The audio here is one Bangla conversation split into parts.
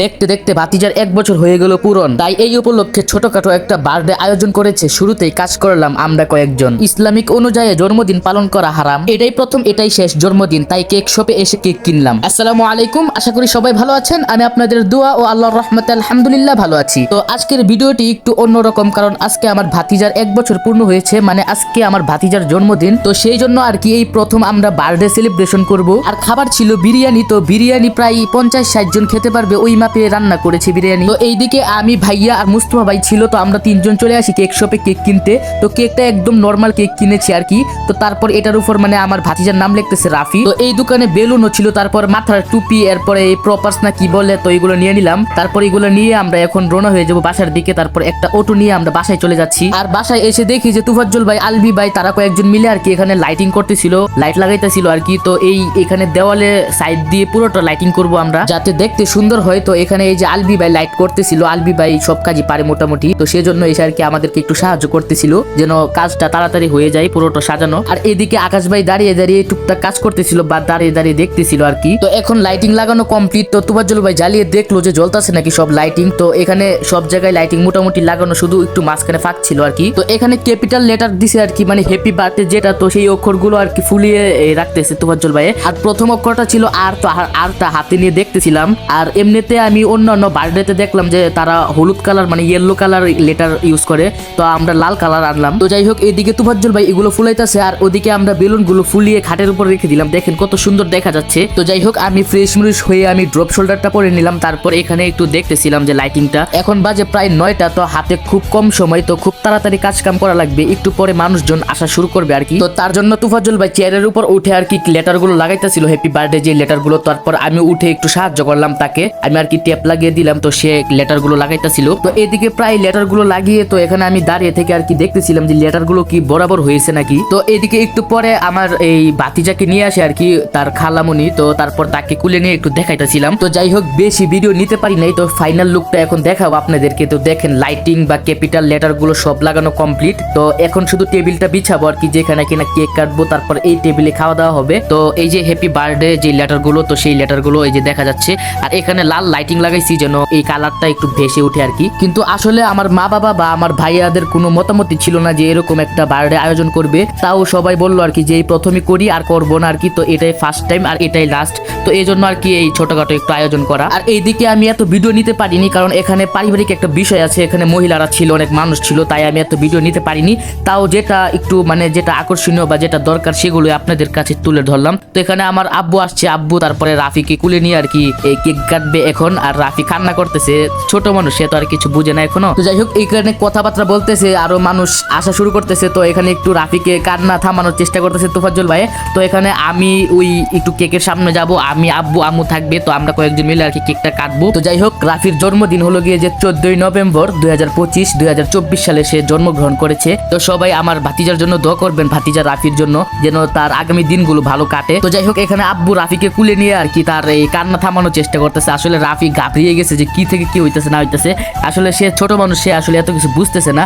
দেখতে দেখতে ভাতিজার এক বছর হয়ে গেল পূরণ। তাই এই উপলক্ষে ছোটখাটো একটা বার্থডে আয়োজন করেছে, শুরুতেই কাজ করলাম আমরা কয়েকজন। ইসলামিক অনুযায়ী জন্মদিন পালন করা হারাম। এটাই প্রথম, এটাই শেষ জন্মদিন, তাই কেক শপে এসে কেক কিনলাম। আসসালামু আলাইকুম, আশা করি সবাই ভালো আছেন। আমি আপনাদের দোয়া ও আল্লাহর রহমতে আলহামদুলিল্লাহ ভালো আছি। তো আজকের ভিডিওটি একটু অন্যরকম, কারণ আজকে আমার ভাতিজার এক বছর পূর্ণ হয়েছে মানে আজকে আমার ভাতিজার জন্মদিন। তো সেই জন্য আর কি এই প্রথম আমরা বার্থডে সেলিব্রেশন করব। আর খাবার ছিল বিরিয়ানি, তো বিরিয়ানি প্রায় পঞ্চাশ ষাট জন খেতে পারবে, ওই মাপে রান্না করেছি বিরিয়ানি। তো এইদিকে আমি ভাইয়া আর মুস্তফা ভাই ছিল, তো আমরা তিনজন চলে আসি কেক শপে কেক কিনতে। তো কেকটা একদম নর্মাল কেক কিনেছি আর কি। তো তারপর এটার উপর মানে আমার ভাতিজার নাম লিখতেছে রাফি। তো এই দোকানে বেলুনও ছিল, তারপর মাথার টুপি, এরপরে এই প্রপার্স না কি বলে, তো এগুলো নিয়ে নিলাম। তারপর এগুলো নিয়ে আমরা এখন রোনা হয়ে যাব বাসার দিকে, তারপর একটা অটো নিয়ে আমরা বাসায় চলে যাচ্ছি। আর বাসায় এসে দেখি যে তুফাজ্জল ভাই আলবি ভাই, তারা কয়েকজন মিলে আর কি এখানে লাইটিং করতেছিল লাইট লাগাইতেছিল আর কি। তো এই এখানে দেওয়ালে সাইড দিয়ে পুরোটা লাইটিং করব আমরা, যাতে দেখতে সুন্দর হয়। তো এখানে এই যে আলবি ভাই লাইট করতেছিল, আলবি ভাই সব কাজই পারে মোটামুটি। তো সেজন্য এসে আর কি আমাদেরকে একটু সাহায্য করতেছিল, যেন কাজটা তাড়াতাড়ি হয়ে যায় পুরোটা সাজানো। আর এদিকে আকাশ ভাই দাঁড়িয়ে দাঁড়িয়ে টুকটাক কাজ করতেছিল বা দাঁড়িয়ে দাঁড়িয়ে দেখতেছিল আর কি। তো এখন লাইটিং লাগানো কমপ্লিট তো তুবাজ্জল ভাই জ্বালিয়ে দেখল যে জ্বলতাছে নাকি সব লাইটিং তো এখানে সব জায়গায় লাইটিং মোটামুটি লাগানো শুধু একটু মাঝখানে ফাঁক ছিল আর কি। তো এখানে ক্যাপিটাল লেটার দিছে আর কি মানে হ্যাপি বার্থডে যেটা, তো সেই অক্ষরগুলো আর কি ফুলিয়ে রাখতেছে তুবাজ্জল ভাই আর প্রথম অক্ষরটা ছিল আর তো, আর আরটা হাতে নিয়ে দেখতেছিলাম। আর এমনিতে আমি অন্যান্য বার্থডেতে দেখলাম যে তারা হলুদ কালার মানে ইয়েলো কালার লেটার ইউজ করে। তো আমরা লাল কালার আনলাম। তো যাই হোক এদিকে তুফাজ্জল ভাই এগুলো ফুলাইতেছে আর ওদিকে আমরা বেলুনগুলো ফুলিয়ে খাটের উপর রেখে দিলাম। দেখেন কত সুন্দর দেখা যাচ্ছে। তো যাই হোক, আমি ফ্রেশ মরিশ হয়ে আমি ড্রপ শোল্ডারটা পরে নিলাম। তারপর এখানে একটু দেখতেছিলাম যে লাইটিংটা এখন বাজে প্রায় নয়টা, তো হাতে খুব কম সময়, তো খুব তাড়াতাড়ি কাজ কাম করা লাগবে। একটু পরে মানুষজন আসা শুরু করবে আর কি। তো তার জন্য তুফাজ্জল ভাই চেয়ারের উপর উঠে আর কি লেটারগুলো লাগাইতেছিল। হ্যাপি বার্থডে যে লেটারগুলো তারপর আমি উঠে একটু সাহায্য করলাম তাকে। আমি আর কি টেপ লাগিয়ে দিলাম, তো সে লেটারগুলো লাগাইতেছিল। তো এদিকে প্রায় লেটারগুলো লাগিয়ে তো এখানে আমি দাঁড়িয়ে থেকে আর কি দেখতেছিলাম যে লেটারগুলো কি বরাবর হয়েছে নাকি। তো এদিকে একটু পরে আমার এই বাতিজাকে নিয়ে আসে আর কি, তার খালামুনি, তো তারপর তাকে কুলে নিয়ে একটু দেখাইতেছিলাম। তো যাই হোক, বেশি ভিডিও নিতে পারি নাই, তো ফাইনাল লুকটা এখন দেখাবো আপনাদেরকে। তো দেখেন লাইটিং বা ক্যাপিটাল লেটারগুলো সব লাগানো কমপ্লিট তো এখন শুধু টেবিলটা বিছাবো আর কি, যেখানে কিনা কেক কাটবো, তারপর এই টেবিলে খাওয়া দাওয়া হবে। তো এই যে হ্যাপি বার্থডে যে লেটারগুলো তো সেই লেটারগুলো এই যে দেখা যাচ্ছে। আর এখানে লাল লাইটিং লাগাইছি যেন এই কালারটা একটু ভেসে উঠে আর কি। কিন্তু আসলে আমার মা বাবা বা আমার ভাইয়াদের কোনো মতামতই ছিল না যে এরকম একটা বার্থডে আয়োজন করবে। তাও সবাই বলল আর কি যে এই প্রথমে করি আর করব না আর কি, তো এটাই ফার্স্ট টাইম আর এটাই লাস্ট তো এই জন্য আর কি এই ছোটখাটো একটু আয়োজন করা। আর এইদিকে আমি এত ভিডিও নিতে পারিনি কারণ এখানে পারিবারিক একটা বিষয় আছে, এখানে মহিলারা ছিল, অনেক মানুষ ছিল, তাই আমি এত ভিডিও নিতে পারিনি। তাও যেটা একটু মানে যেটা আকর্ষণীয় বা যেটা দরকার সেগুলো আপনাদের কাছে তুলে ধরলাম। তো এখানে আমার আব্বু আসছে, আব্বু তারপরে রাফিকে কুলে নিয়ে আর কি এই কেক কাটবে। এখন আর রাফি কান্না করতেছে, ছোট মানুষ, সে তো আর কিছু বুঝে না এখনও। তো যাই হোক এখানে কথাবার্তা বলতেছে, আরও মানুষ আসা শুরু করতেছে, তো এখানে একটু রাফিকে কান্না থামানোর চেষ্টা করতেছে তোফাজ্জল ভাই। তো এখানে আমি ওই একটু কেকের সামনে যাব, আমি আব্বু, আম্মু থাকবে, তো আমরা কয়েকজন মিলে আর কি কেকটা কাটবো। তো যাই হোক, রাফির জন্মদিন হলো গিয়ে যে চোদ্দই নভেম্বর দুই হাজার পঁচিশ, দুই হাজার চব্বিশ সালে সে জন্মগ্রহণ করেছে। তো সবাই আমার ভাতিজার জন্য দোয়া করবেন ভাতিজা রাফির জন্য, যেন তার আগামী দিনগুলো ভালো কাটে। তো যাই হোক, এখানে আব্বু রাফিকে কুলে নিয়ে আর কি তার এই কান্না থামানোর চেষ্টা করতেছে। আসলে রাফি ঘাবড়িয়ে গেছে যে কি থেকে কি হইতেছে, না হইতেছে। আসলে সে ছোট মানুষ, সে আসলে এত কিছু বুঝতেছে না।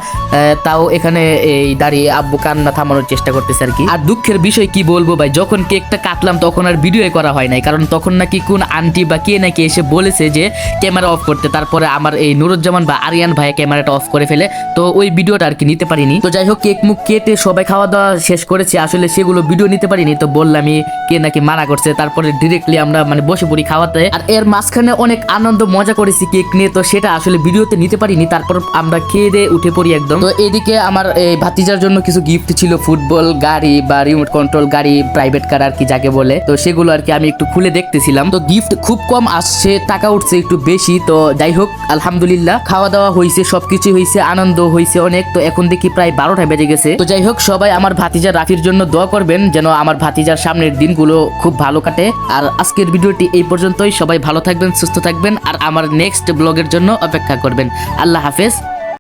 তাও এখানে এই দাঁড়িয়ে আব্বু কান্না থামানোর চেষ্টা করতেছে আর কি। আর দুঃখের বিষয় কি বলব ভাই, যখন কেকটা কাটলাম তখন আর ভিডিও করা হয় নাই, কারণ তখন নাকি কোন আন্টি বা কে নাকি এসে বলেছে যে ক্যামেরা অফ করতে, তারপরে আমার এই নুরুজ্জামান বা আরিয়ান ভাই ক্যামেরাটা অফ করে ফেলে। তো ওই ভিডিওটা আর কি নিতে পারিনি। তো যাই হোক, কেক মুখ কেটে সবাই খাওয়া দাওয়া শেষ করেছে, আসলে সেগুলো ভিডিও নিতে পারিনি। তো বললামই কে নাকি মানা করছে, তারপরে ডিরেক্টলি আমরা মানে বসে পড়ি খাওয়াতে। আর এর মাঝখানে অনেক আনন্দ, মজা করেছি কেক নিয়ে, তো সেটা আসলে ভিডিওতে নিতে পারিনি। তারপর আমরা খেয়ে দিয়ে উঠে পড়ি একদম। তো এদিকে আমার এই ভাতিজার জন্য কিছু গিফট ছিল, ফুটবল গাড়ি বা রিমোট কন্ট্রোল গাড়ি প্রাইভেট কার আর কি যাকে বলে। তো সেগুলো আর কি আমি একটু খুলে দেখতেছিলাম। তো গিফট খুব কম আসছে, টাকা উঠছে একটু বেশি। তো যাই হোক, আলহামদুলিল্লাহ খাওয়া দাওয়া হয়েছে সবকিছু হয়েছে আনন্দ হয়েছে অনেক। তো এখন দেখি প্রায় বারোটা বেজে গেছে। তো যাই হোক, সবাই আমার ভাতিজা রাফির জন্য দোয়া করবেন, যেন আমার ভাতিজার সামনের দিনগুলো খুব ভালো কাটে। আর আজকের ভিডিওটি এই পর্যন্তই। সবাই ভালো থাকবেন, সুস্থ থাকবেন আর আমার নেক্সট ব্লগের জন্য অপেক্ষা করবেন। আল্লাহ হাফেজ।